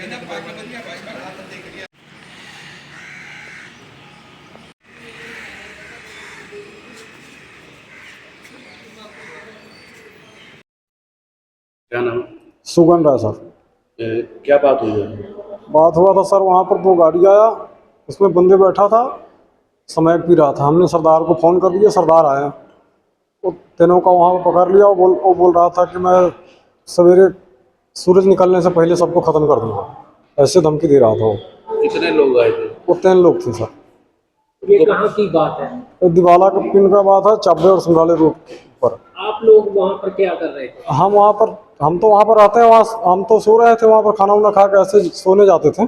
ਇਹਨਾਂ ਪੱਗ ਵਧੀਆ ਭਾਈ नाम सुगंध है सर ए, क्या बात हुई है? बात हुआ था सर वहाँ पर दो गाड़ी आया उसमें बंदे बैठा था समय पी रहा था। हमने सरदार को फ़ोन कर दिया सरदार आया। वो तीनों का वहाँ पर पकड़ लिया वो बोल वो बोल रहा था कि मैं सवेरे सूरज निकलने से पहले सबको ख़त्म कर दूँगा। ऐसे धमकी दे रहा था वो। कितने लोग आए थे? वो तीन लोग थे सर। ये कहाँ की बात है? दिवाला का पिन का बात है चाबे और संगाले रोड पर। आप लोग वहाँ पर क्या कर रहे थे? हम वहाँ पर हम तो वहाँ पर रहते हैं वहाँ हम तो सो रहे थे वहाँ पर खाना वाना खा के ऐसे सोने जाते थे।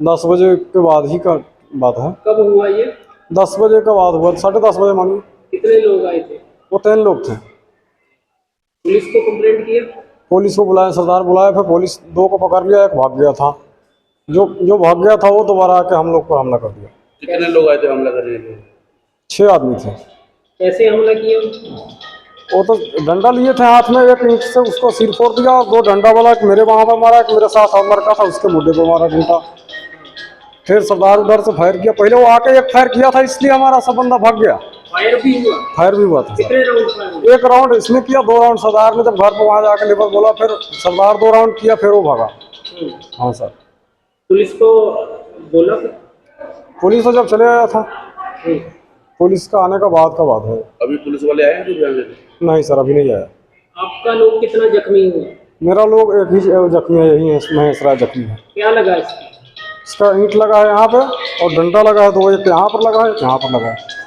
दस बजे के बाद ही का बात है। कब हुआ ये? दस बजे का बाद हुआ साढ़े दस बजे मानिए कितने लोग आए थे? वो तीन लोग थे। पुलिस को कंप्लेंट किया? पुलिस को बुलाया सरदार बुलाया फिर पुलिस दो को पकड़ लिया एक भाग गया था। जो जो भाग गया था वो दोबारा आके हम लोग पर हमला कर दिया। कितने लोग आए थे हमला करने के लिए? छह आदमी थे। कैसे हमला किया वो तो डंडा लिए थे हाथ में एक ईंट से उसको सिर फोड़ दिया और दो डंडा वाला एक मेरे वहाँ पर मारा एक मेरे साथ और लड़का था उसके मुड्ढे पे मारा डंडा। फिर सरदार उधर से फायर किया। पहले वो आके एक फायर किया था इसलिए हमारा सब बंदा भाग गया। फायर भी हुआ? फायर भी हुआ था। कितने राउंड फायर हुए? एक राउंड इसने किया दो राउंड सरदार ने जब घर पर वहाँ जाकर लेबर बोला फिर सरदार दो राउंड किया फिर वो भागा। हम्म। हाँ सर। पुलिस को बोला? पुलिस तो जब चले आया था हम्म। पुलिस का आने का बाद का बात है अभी पुलिस वाले आए हैं तो ध्यान देने नहीं सर अभी नहीं आया आपका लोग कितना जख्मी हुआ मेरा लोग एक ही जख्मी है यही है महेश राय जख्मी है क्या लगा इसमें इसका ईंट लगा है यहाँ पे और डंडा लगा है तो एक यहाँ पर लगा है एक यहाँ पर लगा है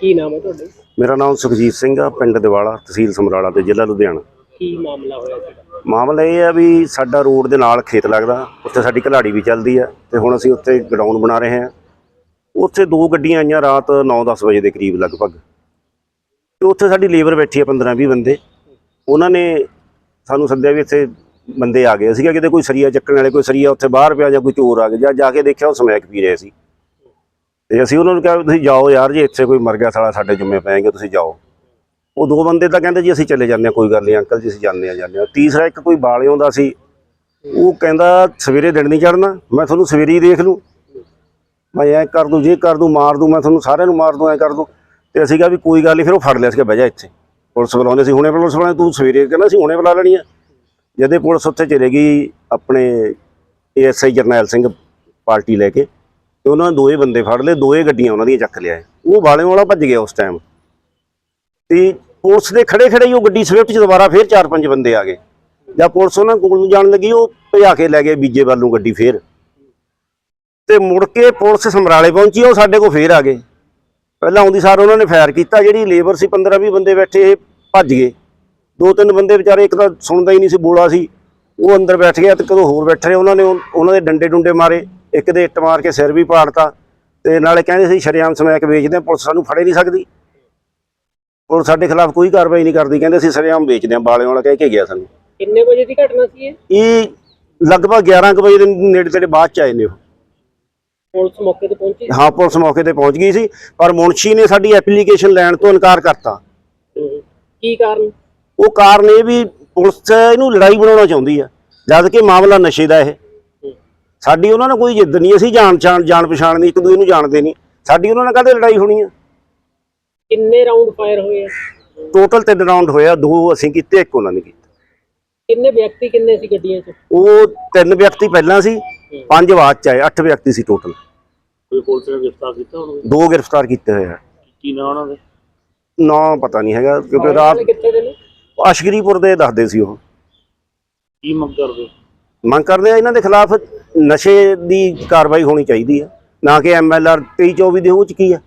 ਕੀ ਨਾਮ ਹੈ ਤੁਹਾਡਾ ਮੇਰਾ ਨਾਮ ਸੁਖਜੀਤ ਸਿੰਘ ਆ ਪਿੰਡ ਦਿਵਾਲਾ ਤਹਿਸੀਲ ਸਮਰਾਲਾ ਤੇ ਜ਼ਿਲ੍ਹਾ ਲੁਧਿਆਣਾ ਕੀ ਮਾਮਲਾ ਹੋਇਆ ਸੀਗਾ ਮਾਮਲਾ ਇਹ ਆ ਵੀ ਸਾਡਾ ਰੋਡ ਦੇ ਨਾਲ ਖੇਤ ਲੱਗਦਾ, ਉੱਥੇ ਸਾਡੀ ਘਲਾੜੀ ਵੀ ਚੱਲਦੀ ਆ ਤੇ ਹੁਣ ਅਸੀਂ ਉੱਥੇ ਗਰਾਊਂਡ ਬਣਾ ਰਹੇ ਹਾਂ। ਉੱਥੇ ਦੋ ਗੱਡੀਆਂ ਆਈਆਂ ਰਾਤ 9-10 ਵਜੇ ਦੇ ਕਰੀਬ ਲਗਭਗ। ਤੇ ਉੱਥੇ ਸਾਡੀ ਲੇਬਰ ਬੈਠੀ ਆ 15-20 ਬੰਦੇ। ਉਹਨਾਂ ਨੇ ਸਾਨੂੰ ਸੱਦਿਆ ਵੀ ਇੱਥੇ ਬੰਦੇ ਆ ਗਏ। ਸੀਗਾ ਕਿਤੇ ਕੋਈ ਸਰੀਆ ਚੱਕਣ ਵਾਲੇ, ਕੋਈ ਸਰੀਆ ਉੱਥੇ ਬਾਹਰ ਪਿਆ ਜਾਂ ਕੋਈ ਚੋਰ ਆ ਗਿਆ ਜਾਂ ਜਾ ਕੇ ਦੇਖਿਆ ਉਹ ਸਮੈਕ ਪੀ ਰਹੇ ਸੀ। ਤੇ ਅਸੀਂ ਉਹਨਾਂ ਨੂੰ ਕਿਹਾ ਵੀ ਤੁਸੀਂ ਜਾਓ ਯਾਰ, ਜੇ ਇੱਥੇ ਕੋਈ ਮਰ ਗਿਆ ਸਾਲਾ, ਸਾਡੇ ਜੁੰਮੇ ਪੈਣਗੇ ਤੁਸੀਂ ਜਾਓ। ਉਹ ਦੋ ਬੰਦੇ ਤਾਂ ਕਹਿੰਦੇ ਜੀ ਅਸੀਂ ਚਲੇ ਜਾਂਦੇ ਹਾਂ, ਕੋਈ ਗੱਲ ਨਹੀਂ ਅੰਕਲ ਜੀ ਅਸੀਂ ਜਾਂਦੇ ਹਾਂ ਜਾਂਦੇ ਹਾਂ। ਤੀਸਰਾ ਇੱਕ ਕੋਈ ਬਾਲਿਓਂ ਦਾ ਸੀ, ਉਹ ਕਹਿੰਦਾ ਸਵੇਰੇ ਦਿਨ ਨਹੀਂ ਚੜਨਾ ਮੈਂ ਤੁਹਾਨੂੰ ਸਵੇਰੇ ਹੀ ਦੇਖ ਲੂੰ। ਮੈਂ ਐ ਕਰ ਦੂੰ, ਜੇ ਕਰ ਦੂੰ, ਮਾਰ ਦੂੰ, ਮੈਂ ਤੁਹਾਨੂੰ ਸਾਰਿਆਂ ਨੂੰ ਮਾਰ ਦੂੰ, ਐ ਕਰ ਦੂੰ। ਤੇ ਅਸੀਂ ਕਿਹਾ ਵੀ ਕੋਈ ਗੱਲ ਨਹੀਂ ਫਿਰ ਉਹ ਫੜ ਲਿਆ ਸੀ ਬਹਿ ਜਾ ਇੱਥੇ। ਪੁਲਿਸ ਬੁਲਾਉਂਦੇ ਸੀ, ਹੁਣੇ ਪੁਲਿਸ ਬੁਲਾਉਂਦੇ, ਤੂੰ ਸਵੇਰੇ ਕਹਿੰਦਾ ਸੀ ਹੁਣੇ ਬੁਲਾ ਲੈਣੀ ਆ। ਜਦੇ ਪੁਲਿਸ ਉੱਥੇ ਚਲੇ ਗਈ, ਆਪਣੇ ਏਐਸਆਈ ਜਰਨੈਲ ਸਿੰਘ ਪਾਰਟੀ ਲੈ ਕੇ, ਤੇ ਉਹਨਾਂ ਨੇ ਦੋਏ ਬੰਦੇ ਫੜ ਲਏ ਦੋਏ ਗੱਡੀਆਂ ਉਹਨਾਂ ਦੀਆਂ ਚੱਕ ਲਿਆ। ਉਹ ਵਾਲਿਆਂ ਵਾਲਾ ਭੱਜ ਗਿਆ ਉਸ ਟਾਈਮ ਤੇ ਪੁਲਿਸ ਦੇ ਖੜੇ ਖੜੇ ਹੀ ਉਹ ਗੱਡੀ ਸਵਿਫਟ 'ਚ ਦੁਬਾਰਾ ਫੇਰ ਚਾਰ ਪੰਜ ਬੰਦੇ ਆ ਗਏ। ਜਦ ਪੁਲਿਸ ਉਹਨਾਂ ਕੋਲ ਨੂੰ ਜਾਣ ਲੱਗੀ, ਉਹ ਭਜਾ ਕੇ ਲੈ ਗਏ ਬੀਜੇ ਵੱਲ ਨੂੰ ਗੱਡੀ ਫੇਰ। ਤੇ ਮੁੜ ਕੇ ਪੁਲਿਸ ਸਮਰਾਲੇ ਪਹੁੰਚੀ, ਉਹ ਸਾਡੇ ਕੋਲ ਫੇਰ ਆ ਗਏ। ਪਹਿਲਾਂ ਆਉਂਦੀ ਸਾਰ ਉਹਨਾਂ ਨੇ ਫਾਇਰ ਕੀਤਾ, ਜਿਹੜੀ ਲੇਬਰ ਸੀ 15 20 ਬੰਦੇ ਬੈਠੇ, ਇਹ ਭੱਜ ਗਏ। ਦੋ ਤਿੰਨ ਬੰਦੇ ਵਿਚਾਰੇ, ਇੱਕ ਤਾਂ ਸੁਣਦਾ ਹੀ ਨਹੀਂ ਸੀ, ਬੋਲਾ ਸੀ। ਉਹ ਅੰਦਰ ਬੈਠ ਗਿਆ ਤੇ ਕਦੋਂ ਹੋਰ ਬੈਠੇ ਰਹੇ ਉਹਨਾਂ ਨੇ ਉਹਨਾਂ ਦੇ ਡੰਡੇ ਡੁੰਡੇ ਮਾਰੇ, ਇੱਕ ਦੇ ਇੱਟ ਮਾਰ ਕੇ ਸਿਰ ਵੀ ਪਾੜਤਾ। ਤੇ ਨਾਲੇ ਕਹਿੰਦੇ ਸੀ, ਸ਼ਰੇਆਮ ਸਮੈਕ ਵੇਚਦੇ ਆ, ਪੁਲਿਸ ਸਾਨੂੰ ਫੜੇ ਨਹੀਂ ਸਕਦੀ। ਪੁਲਿਸ ਸਾਡੇ ਖਿਲਾਫ ਕੋਈ ਕਾਰਵਾਈ ਨਹੀਂ ਕਰਦੀ। ਕਹਿੰਦੇ ਅਸੀਂ ਸ਼ਰੇਆਮ ਵੇਚਦੇ ਆ ਬਾਲਿਆਂ ਵਾਲਾ ਕਹਿ ਕੇ ਗਿਆ ਸਾਨੂੰ। ਕਿੰਨੇ ਵਜੇ ਦੀ ਘਟਨਾ ਸੀ ਇਹ? ਇਹ ਲਗਭਗ 11 ਕੁ ਵਜੇ ਦੇ ਨੇੜੇ ਤੇੜੇ ਬਾਅਦ ਚ ਆਏ ਨੇ ਉਹ। ਪੁਲਿਸ ਮੌਕੇ ਤੇ ਪਹੁੰਚੀ ਹਾਂ ਪੁਲਿਸ ਮੌਕੇ ਤੇ ਪਹੁੰਚ ਗਈ ਸੀ ਪਰ ਮੁਨਸ਼ੀ ਨੇ ਸਾਡੀ ਐਪਲੀਕੇਸ਼ਨ ਲੈਣ ਤੋਂ ਇਨਕਾਰ ਕਰਤਾ। ਕੀ ਕਾਰਨ? ਉਹ ਕਾਰਨ ਇਹ ਵੀ ਪੁਲਿਸ ਇਹਨੂੰ ਲੜਾਈ ਬਣਾਉਣਾ ਚਾਹੁੰਦੀ ਆ ਜਦ ਕਿ ਮਾਮਲਾ ਨਸ਼ੇ ਦਾ ਇਹ। ਸਾਡੀ ਉਹਨਾਂ ਨਾਲ ਕੋਈ ਜਿੱਦ ਨਹੀਂ ਅਸੀਂ ਜਾਣ ਜਾਣ ਪਛਾਣ ਨਹੀਂ ਇੱਕ ਦੂਜੇ ਨੂੰ ਜਾਣਦੇ ਨਹੀਂ। ਸਾਡੀ ਉਹਨਾਂ ਨਾਲ ਕਾਹਦੇ ਲੜਾਈ ਹੋਣੀ ਆ? ਕਿੰਨੇ ਰਾਉਂਡ ਫਾਇਰ ਹੋਏ ਆ? ਟੋਟਲ ਤਿੰਨ ਰਾਉਂਡ ਹੋਇਆ ਦੋ ਅਸੀਂ ਕੀਤੇ ਇੱਕ ਉਹਨਾਂ ਨੇ ਕੀਤਾ। ਕਿੰਨੇ ਵਿਅਕਤੀ ਕਿੰਨੇ ਸੀ ਗੱਡੀਆਂ 'ਚ? ਉਹ ਤਿੰਨ ਵਿਅਕਤੀ ਪਹਿਲਾਂ ਸੀ ਪੰਜ ਬਾਅਦ ਚ ਆਏ ਅੱਠ ਵਿਅਕਤੀ ਸੀ ਟੋਟਲ ਕੋਈ ਪੁਲਿਸ ਨੇ ਗ੍ਰਿਫਤਾਰ ਕੀਤਾ ਉਹਨੂੰ ਦੋ ਗ੍ਰਿਫਤਾਰ ਕੀਤੇ ਹੋਏ ਆ। ਕੀ ਨਾਂ ਉਹਨਾਂ ਦੇ? ਨਾ ਪਤਾ ਨਹੀਂ ਹੈਗਾ ਕਿਉਂਕਿ ਰਾਤ ਕਿੱਥੇ ਦੇ ਨੇ? ਅਸ਼ਗਰੀਪੁਰ ਦੇ ਦੱਸਦੇ ਸੀ ਉਹ। ਕੀ ਮੰਗ ਕਰਦੇ? ਮੰਗ ਕਰਦੇ ਆ ਇਹਨਾਂ ਦੇ ਖਿਲਾਫ ਨਸ਼ੇ ਦੀ ਕਾਰਵਾਈ ਹੋਣੀ ਚਾਹੀਦੀ ਹੈ ਨਾ ਕਿ ਐਮਐਲਆਰ 23 24 ਦੇ ਉਹ ਚ ਕੀ ਆ।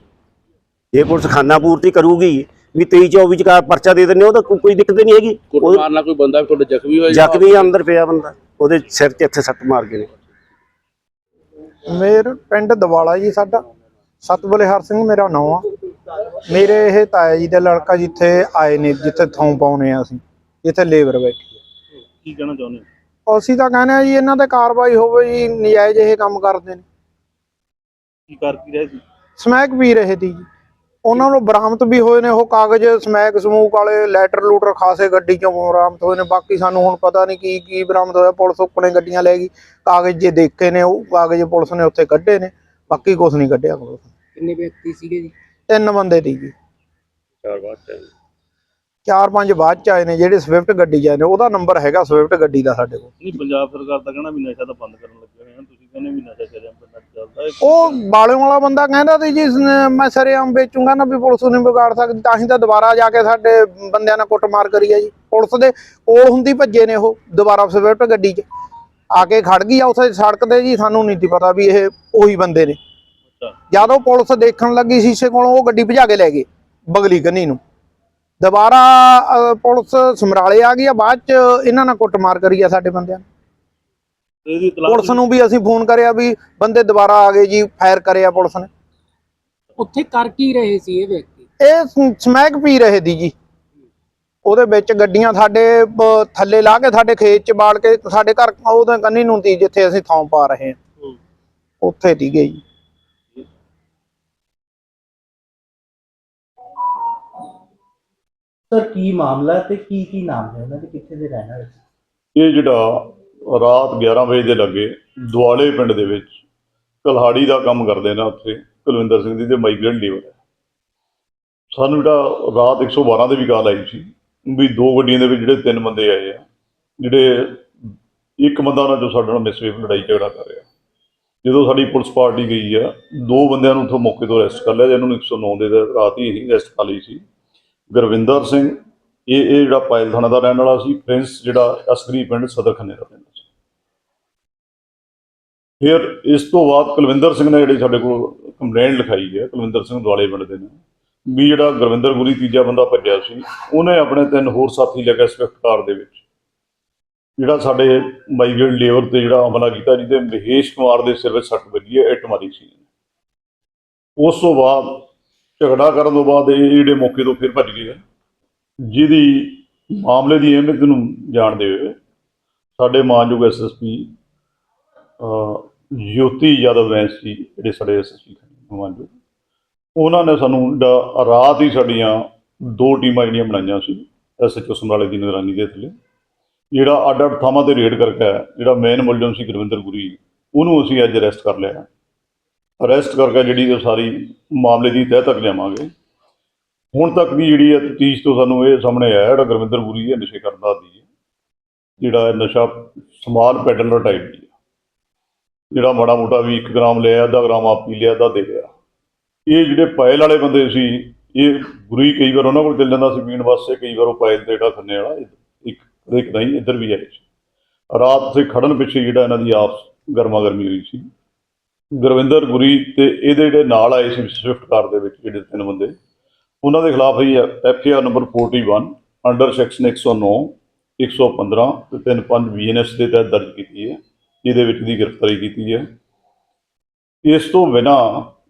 ਜੇ ਪੁਲਿਸ ਖਾਨਾ ਪੂਰਤੀ ਕਰੂਗੀ ਵੀ 23 24 ਚ ਕਾ ਪਰਚਾ ਦੇ ਦਿੰਦੇ ਉਹ ਤਾਂ ਕੋਈ ਦਿੱਕਤ ਨਹੀਂ ਹੈਗੀ। ਉਹ ਕੁੱਟਮਾਰ ਨਾਲ ਕੋਈ ਬੰਦਾ ਵੀ ਤੁਹਾਡੇ ਜ਼ਖਮੀ ਹੋਇਆ ਜ਼ਖਮੀ ਅੰਦਰ ਪਿਆ ਬੰਦਾ ਉਹਦੇ ਸਿਰ 'ਚ ਇੱਥੇ ਸੱਟ ਮਾਰ ਗਏ ਨੇ। ਮੇਰ ਪਿੰਡ ਦਿਵਾਲਾ ਜੀ ਸਾਡਾ। ਸਤਬਲਿਹਾਰ ਸਿੰਘ ਮੇਰਾ ਨਾਮ ਆ। ਮੇਰੇ ਇਹ ਤਾਇਆ ਜੀ ਦਾ ਲੜਕਾ ਜਿੱਥੇ ਆਏ ਨੇ ਜਿੱਥੇ ਥੋਂ ਪਾਉਨੇ ਆ ਅਸੀਂ ਜਿੱਥੇ ਲੇਬਰ ਬੈਠੀ ਹੈ ਕੀ ਕਹਿਣਾ ਚਾਹੁੰਦੇ ਹੋ? ਅਸੀਂ ਤਾਂ ਕਹਿੰਦੇ ਆ ਜੀ ਇਹਨਾਂ ਤੇ ਕਾਰਵਾਈ ਹੋਵੇ ਜੀ ਨਜਾਇਜ਼ ਇਹ ਕੰਮ ਕਰਦੇ ਨੇ। ਕੀ ਕਰ ਕੀ ਰਹੇ ਸੀ? ਸਮੈਕ ਪੀ ਰਹੇ ਸੀ ਜੀ। ਉਹਨਾਂ ਨੂੰ ਬਰਾਮਦ ਵੀ ਹੋਏ ਨੇ ਉਹ ਕਾਗਜ਼ ਸਮੈਕ ਸਮੂਕ ਵਾਲੇ ਲੈਟਰ ਲੂਟਰ ਖਾਸੇ ਗੱਡੀ ਚੋਂ ਬਰਾਮਦ ਹੋਏ ਨੇ। ਬਾਕੀ ਸਾਨੂੰ ਹੁਣ ਪਤਾ ਨਹੀਂ ਕੀ ਕੀ ਬਰਾਮਦ ਹੋਇਆ। ਪੁਲਿਸ ਉੱਪਣੇ ਗੱਡੀਆਂ ਲੈ ਗਈ। ਕਾਗਜ਼ ਜੇ ਦੇਖੇ ਨੇ ਉਹ ਕਾਗਜ਼ ਪੁਲਿਸ ਨੇ ਉੱਥੇ ਕੱਢੇ ਨੇ। ਬਾਕੀ ਕੁਝ ਨਹੀਂ ਕੱਢਿਆ। ਕਿੰਨੇ ਵਿਅਕਤੀ ਸੀਗੇ ਜੀ? ਤਿੰਨ ਬੰਦੇ ਦੀ ਜੀ। ਚਾਰ ਬਾਅਦ ਚ ਚਾਰ ਪੰਜ ਬਾਅਦ ਚ ਆਏ ਨੇ। ਜਿਹੜੇ ਸਵਿਫਟ ਗੱਡੀ 'ਚ ਆਏ ਨੇ ਉਹਦਾ ਨੰਬਰ ਹੈਗਾ ਸਵਿਫਟ ਗੱਡੀ ਦਾ ਸਾਡੇ ਕੋਲ। ਨਹੀਂ ਪੰਜਾਬ ਸਰਕਾਰ ਤਾਂ ਕਹਿਣਾ ਵੀ ਨਸ਼ਾ ਤਾਂ ਬੰਦ ਕਰਨ ਲੱਗੇ ਹੋਏ ਆ। ਤੁਸੀਂ ਕਹਿੰਦੇ ਵੀ ਨਸ਼ਾ ਚੱਲਦਾ ਉਹ ਬਾਲਿਆਂ ਵਾਲਾ ਬੰਦਾ ਕਹਿੰਦਾ ਸੀ ਜੀ ਇਸਨੇ- ਮੈਂ ਸਰੇਆਮ ਵੇਚੂੰਗਾ ਨਾ ਵੀ ਪੁਲਿਸ ਨਹੀਂ ਵਿਗਾੜ ਸਕਦੀ ਤਾਂ ਹੀ ਤਾਂ ਦੁਬਾਰਾ ਜਾ ਕੇ ਸਾਡੇ ਬੰਦਿਆਂ ਨਾਲ ਕੁੱਟਮਾਰ ਕਰੀ ਆ ਜੀ। ਪੁਲਿਸ ਦੇ ਕੋਲ ਹੁੰਦੀ ਭੱਜੇ ਨੇ ਉਹ ਦੁਬਾਰਾ ਸਵਿਫਟ ਗੱਡੀ 'ਚ। ਆ ਕੇ ਖੜ ਗਈ ਆ ਉੱਥੇ ਸੜਕ ਤੇ ਜੀ ਸਾਨੂੰ ਨਹੀਂ ਸੀ ਪਤਾ ਵੀ ਇਹ ਉਹੀ ਬੰਦੇ ਨੇ। ਅੱਛਾ। ਜਦੋਂ ਪੁਲਿਸ ਦੇਖਣ ਲੱਗੀ ਸ਼ੀਸ਼ੇ ਕੋਲੋਂ ਉਹ ਗੱਡੀ ਭਜਾ ਕੇ ਲੈ ਗਏ ਬਗਲੀ ਕੰਨੀ ਨੂੰ। ਦੁਬਾਰਾ ਅਹ, ਪੁਲਿਸ ਸਮਰਾਲੇ ਆ ਗਈ ਆ ਬਾਅਦ ਚ ਇਹਨਾਂ ਨਾਲ ਕੁੱਟਮਾਰ ਕਰੀ ਆ ਸਾਡੇ ਬੰਦਿਆਂ ਨੇ। ਤੇ ਇਹਦੀ ਤਲਾਸ਼ ਪੁਲਿਸ ਨੂੰ ਵੀ ਅਸੀਂ ਫੋਨ ਕਰਿਆ ਵੀ ਬੰਦੇ ਦੁਬਾਰਾ ਆ ਗਏ ਜੀ ਫਾਇਰ ਕਰਿਆ ਪੁਲਿਸ ਨੇ। ਉੱਥੇ ਕਰ ਕੀ ਰਹੇ ਸੀ ਇਹ ਵਿਅਕਤੀ? ਇਹ ਸਮੈਕ ਪੀ ਰਹੇ ਦੀ ਜੀ। ਉਹਦੇ ਵਿੱਚ ਗੱਡੀਆਂ ਸਾਡੇ ਬ- ਥੱਲੇ ਲਾ ਕੇ ਸਾਡੇ ਖੇਤ ਚ ਬਾੜ ਕੇ ਸਾਡੇ ਘਰ ਉਹਦੇ ਕੰਨੀ ਨੂੰ ਤੀ ਜਿੱਥੇ ਅਸੀਂ ਥਾਂ ਪਾ ਰਹੇ ਹਾਂ। ਹੂੰ। ਉੱਥੇ ਸੀਗੇ ਜੀ ਸਰ ਕੀ ਮਾਮਲਾ ਹੈ ਤੇ ਕੀ ਕੀ ਨਾਮ ਹੈ ਉਹਨਾਂ ਦੇ? ਕਿੱਥੇ ਦੇ ਰਹਿਣ ਵਾਲੇ ਸੀ? ਇਹ ਜਿਹੜਾ ਰਾਤ 11 ਵਜੇ ਦੇ ਲੱਗੇ ਦੁਆਲੇ ਪਿੰਡ ਦੇ ਵਿੱਚ ਕਲਹਾੜੀ ਦਾ ਕੰਮ ਕਰਦੇ ਨੇ ਉੱਥੇ, ਕੁਲਵਿੰਦਰ ਸਿੰਘ ਦੀ ਤੇ ਮਾਈਗ੍ਰੈਂਟ ਲੀਵਰ ਹੈ ਸਾਨੂੰ ਜਿਹੜਾ ਰਾਤ 112 ਦੇ ਵੀ ਕਾਲ ਆਈ ਸੀ ਵੀ ਦੋ ਗੱਡੀਆਂ ਦੇ ਵਿੱਚ ਜਿਹੜੇ ਤਿੰਨ ਬੰਦੇ ਆਏ ਆ, ਜਿਹੜੇ ਇੱਕ ਬੰਦਾ ਉਹਨਾਂ ਚੋਂ ਸਾਡੇ ਨਾਲ ਮਿਸਵੇਵ ਲੜਾਈ ਝਗੜਾ ਕਰ ਰਿਹਾ। ਜਦੋਂ ਸਾਡੀ ਪੁਲਿਸ ਪਾਰਟੀ ਗਈ ਆ, ਦੋ ਬੰਦਿਆਂ ਨੂੰ ਉੱਥੋਂ ਮੌਕੇ ਤੋਂ ਅਰੈਸਟ ਕਰ ਲਿਆ, ਜਿਹਨਾਂ ਨੂੰ 109 ਦੇ ਰਾਤ ਹੀ ਅਸੀਂ ਅਰੈਸਟ ਕਰ ਲਈ ਸੀ। ਗੁਰਵਿੰਦਰ ਸਿੰਘ, ਇਹ ਇਹ ਜਿਹੜਾ ਪਾਇਲ ਥਾਣਾ ਦਾ ਰਹਿਣ ਵਾਲਾ ਸੀ ਪ੍ਰਿੰਸ ਜਿਹੜਾ ਅਸਗਰੀ ਪਿੰਡ ਸਦਰ ਖੰਨੇ ਦਾ। ਰਹਿੰਦਾ ਫਿਰ ਇਸ ਤੋਂ ਬਾਅਦ ਕੁਲਵਿੰਦਰ ਸਿੰਘ ਨੇ ਜਿਹੜੀ ਸਾਡੇ ਕੋਲ ਕੰਪਲੇਂਟ ਲਿਖਾਈ ਹੈ, ਕੁਲਵਿੰਦਰ ਸਿੰਘ ਦੁਆਲੇ ਪਿੰਡ ਦੇ ਨੇ, ਵੀ ਜਿਹੜਾ ਗੁਰਵਿੰਦਰ ਗੁਰੀ ਤੀਜਾ ਬੰਦਾ ਭੱਜਿਆ ਸੀ, ਉਹਨੇ ਆਪਣੇ ਤਿੰਨ ਹੋਰ ਸਾਥੀ ਲੈ ਕੇ ਸਵਿਫਟ ਕਾਰ ਦੇ ਵਿੱਚ। ਜਿਹੜਾ ਸਾਡੇ ਮਾਈਗ੍ਰੇਟ ਲੇਬਰ ਤੇ ਜਿਹੜਾ ਹਮਲਾ ਕੀਤਾ, ਜਿਹਦੇ ਮਹੇਸ਼ ਕੁਮਾਰ ਦੇ ਸਿਰ ਵਿੱਚ ਸੱਟ ਵੱਜੀ ਹੈ, ਇੱਟ ਮਾਰੀ ਸੀ ਉਸ ਤੋਂ ਬਾਅਦ ਝਗੜਾ ਕਰਨ ਤੋਂ ਬਾਅਦ ਇਹ ਜਿਹੜੇ ਮੌਕੇ ਤੋਂ ਫਿਰ ਭੱਜ ਗਏ ਆ। ਜਿਹਦੀ ਮਾਮਲੇ ਦੀ ਅਹਿਮੀਅਤ ਨੂੰ ਜਾਣਦੇ ਹੋਏ ਸਾਡੇ ਮਾਨਯੋਗ ਐਸਐਸਪੀ ਜੋਤੀ ਯਾਦਵ ਵੈਂਸ ਜੀ ਜਿਹੜੇ ਸਾਡੇ ਐਸਐਸਪੀ ਮਾਨਯੋਗ ਉਹਨਾਂ ਨੇ ਸਾਨੂੰ ਜਿਹੜਾ ਰਾਤ ਹੀ ਸਾਡੀਆਂ ਦੋ ਟੀਮਾਂ ਜਿਹੜੀਆਂ ਬਣਾਈਆਂ ਸੀ ਐਸਐਚਓ ਸਮਰਾਲੇ ਦੀ ਨਿਗਰਾਨੀ ਦੇ ਥੱਲੇ। ਜਿਹੜਾ ਅੱਡ ਅੱਡ ਥਾਵਾਂ ਤੇ ਰੇਡ ਕਰਕੇ ਜਿਹੜਾ ਮੇਨ ਮੁਲਜ਼ਮ ਸੀ ਗੁਰਵਿੰਦਰ ਗੁਰੀ, ਉਹਨੂੰ ਅਸੀਂ ਅੱਜ ਅਰੈਸਟ ਕਰ ਲਿਆ। ਅਰੈਸਟ ਕਰਕੇ ਜਿਹੜੀ ਉਹ ਸਾਰੀ ਮਾਮਲੇ ਦੀ ਤਹਿ ਤੱਕ ਲਿਆਵਾਂਗੇ। ਹੁਣ ਤੱਕ ਦੀ ਜਿਹੜੀ ਹੈ ਤਫਤੀਸ਼ ਤੋਂ ਸਾਨੂੰ ਇਹ ਸਾਹਮਣੇ ਆਇਆ, ਜਿਹੜਾ ਗੁਰਵਿੰਦਰ ਗੁਰੀ ਹੈ, ਨਸ਼ੇ ਕਰਦਾ ਦੀ ਜਿਹੜਾ ਨਸ਼ਾ ਸਮਾਲ ਪੈਡਲਰ ਟਾਈਪ ਦੀ ਹੈ। ਜਿਹੜਾ ਮਾੜਾ ਮੋਟਾ ਵੀ 1 ਗ੍ਰਾਮ ਲਿਆ ਅੱਧਾ ਗ੍ਰਾਮ ਆਪ ਪੀ ਲਿਆ, ਅੱਧਾ ਦੇ ਲਿਆ। ਇਹ ਜਿਹੜੇ ਪਾਇਲ ਵਾਲੇ ਬੰਦੇ ਸੀ, ਇਹ ਗੁਰੀ ਕਈ ਵਾਰ ਉਹਨਾਂ ਕੋਲ ਚੱਲ ਜਾਂਦਾ ਸੀ, ਪੀਣ ਵਾਸਤੇ ਕਈ ਵਾਰ ਉਹ ਪਾਇਲ ਤੇ ਜਿਹੜਾ ਖੰਨੇ ਵਾਲਾ ਇੱਕ ਇੱਕ ਨਹੀਂ, ਇੱਧਰ ਵੀ ਆਏ ਸੀ। ਰਾਤ ਤੇ ਖੜਨ ਪਿੱਛੇ ਜਿਹੜਾ ਇਹਨਾਂ ਦੀ ਆਪਸ ਗਰਮਾ ਗਰਮੀ ਹੋਈ ਸੀ। ਗੁਰਵਿੰਦਰ ਗੁਰੀ ਤੇ ਇਹਦੇ ਜਿਹੜੇ ਨਾਲ ਆਏ ਸੀ, ਸਵਿਫਟ ਕਾਰ ਦੇ ਵਿੱਚ ਜਿਹੜੇ ਤਿੰਨ ਬੰਦੇ, ਉਹਨਾਂ ਦੇ ਖਿਲਾਫ ਹੀ F R number 41 under section 109 115 ਤੇ 35 ਬੀਐਨਐਸ ਦੇ ਤਹਿਤ ਦਰਜ ਕੀਤੀ ਹੈ। ਜਿਹਦੇ ਵਿੱਚ ਦੀ ਗ੍ਰਿਫਤਾਰੀ ਕੀਤੀ ਹੈ। ਇਸ ਤੋਂ ਬਿਨਾ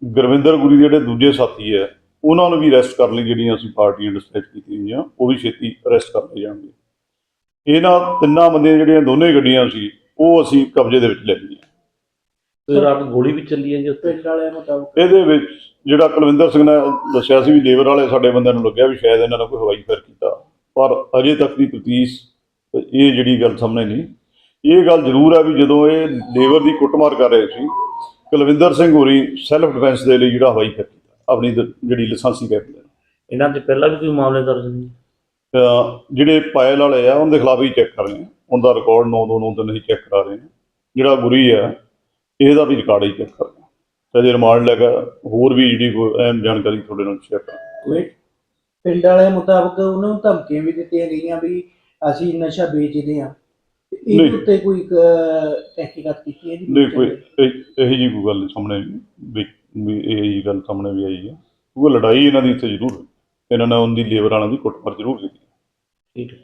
ਗੁਰਵਿੰਦਰ ਗੁਰੀ ਦੇ ਜਿਹੜੇ ਦੂਜੇ ਸਾਥੀ ਹੈ ਉਹਨਾਂ ਨੂੰ ਵੀ ਅਰੈਸਟ ਕਰਨ ਲਈ ਜਿਹੜੀਆਂ ਅਸੀਂ ਪਾਰਟੀਆਂ ਡਿਸਟ੍ਰੈਕਟ ਕੀਤੀਆਂ ਹੋਈਆਂ ਉਹ ਵੀ ਛੇਤੀ ਅਰੈਸਟ ਕਰ ਲਏ ਜਾਣਗੇ। ਇਹਨਾਂ ਤਿੰਨਾਂ ਬੰਦਿਆਂ ਜਿਹੜੀਆਂ ਦੋਨੇ ਗੱਡੀਆਂ ਸੀ ਉਹ ਅਸੀਂ ਕਬਜ਼ੇ ਦੇ ਵਿੱਚ ਲੈ ਲਈਆਂ। ਤੇ ਰਾਤ ਗੋਲੀ ਵੀ ਚੱਲੀ ਹੈ ਜੀ ਪਿੰਡ ਵਾਲਿਆਂ ਮੁਤਾਬਕ ਇਹਦੇ ਵਿੱਚ ਜਿਹੜਾ ਕੁਲਵਿੰਦਰ ਸਿੰਘ ਨੇ ਦੱਸਿਆ ਸੀ ਵੀ ਲੇਬਰ ਵਾਲੇ ਸਾਡੇ ਬੰਦਿਆਂ ਨੂੰ ਲੱਗਿਆ ਵੀ ਸ਼ਾਇਦ ਇਹਨਾਂ ਨੇ ਕੋਈ ਹਵਾਈ ਫਾਇਰ ਕੀਤਾ ਪਰ ਅਜੇ ਤੱਕ ਦੀ ਤਫਤੀਸ਼ ਇਹ ਜਿਹੜੀ ਗੱਲ ਸਾਹਮਣੇ ਨਹੀਂ। ਇਹ ਗੱਲ ਜ਼ਰੂਰ ਹੈ ਵੀ ਜਦੋਂ ਇਹ ਲੇਬਰ ਦੀ ਕੁੱਟਮਾਰ ਕਰ ਰਹੇ ਸੀ ਕੁਲਵਿੰਦਰ ਸਿੰਘ ਹੋਰੀ ਸੈਲਫ ਡਿਫੈਂਸ ਦੇ ਲਈ ਜਿਹੜਾ ਹਵਾਈ ਕੀਤਾ ਆਪਣੀ ਦ- ਜਿਹੜੀ ਲਾਇਸੈਂਸੀ ਕੈਪਟਨ ਇਹਨਾਂ ਦੇ ਪਹਿਲਾਂ ਵੀ ਕੋਈ ਮਾਮਲੇ ਦਰਜ ਨਹੀਂ ਜਿਹੜੇ ਪਾਇਲ ਵਾਲੇ ਆ ਉਹਨਾਂ ਦੇ ਖਿਲਾਫ ਹੀ ਚੈੱਕ ਕਰ ਰਹੇ ਹਾਂ ਉਹਦਾ ਰਿਕਾਰਡ 9293 ਅਸੀਂ ਚੈੱਕ ਕਰਾ ਰਹੇ ਹਾਂ ਜਿਹੜਾ ਗੁਰੀ ਹੈ ਇਹਦਾ ਵੀ ਰਿਕਾਰਡ ਹੀ ਚੈੱਕ ਕਰ ਰਹੇ ਹਾਂ ਤੇ ਜੇ ਰਿਮਾਂਡ ਲੈ ਕੇ ਹੋਰ ਵੀ ਜਿਹੜੀ ਕੋਈ ਅਹਿਮ ਜਾਣਕਾਰੀ ਤੁਹਾਡੇ ਨਾਲ ਸ਼ੇਅਰ ਕਰਾਂਗੇ। ਪਿੰਡ ਵਾਲਿਆਂ ਮੁਤਾਬਕ ਉਹਨਾਂ ਨੂੰ ਧਮਕੀਆਂ ਵੀ ਦਿੱਤੀਆਂ ਗਈਆਂ ਵੀ ਅਸੀਂ ਨਸ਼ਾ ਵੇਚਦੇ ਹਾਂ। ਨਹੀਂ। ਇਹਦੇ ਉੱਤੇ ਕੋਈ ਅਹ, ਤਹਿਕੀਕਾਤ ਕੀਤੀ ਹੈ ਜੀ ਨਹੀਂ ਕੋਈ ਇਹ- ਜਿਹੀ ਕੋਈ ਗੱਲ ਸਾਹਮਣੇ ਵੀ ਇਹ ਜਿਹੀ ਗੱਲ ਸਾਹਮਣੇ ਵੀ ਆਈ ਹੈ। ਉਹ ਲੜਾਈ ਇਹਨਾਂ ਦੀ ਇੱਥੇ ਜ਼ਰੂਰ ਹੋਈ। ਇਹਨਾਂ ਨੇ ਉਹਦੀ ਲੇਬਰ ਵਾਲਿਆਂ ਦੀ ਕੁੱਟਮਾਰ ਜ਼ਰੂਰ ਕੀਤੀ। ਠੀਕ ਹੈ।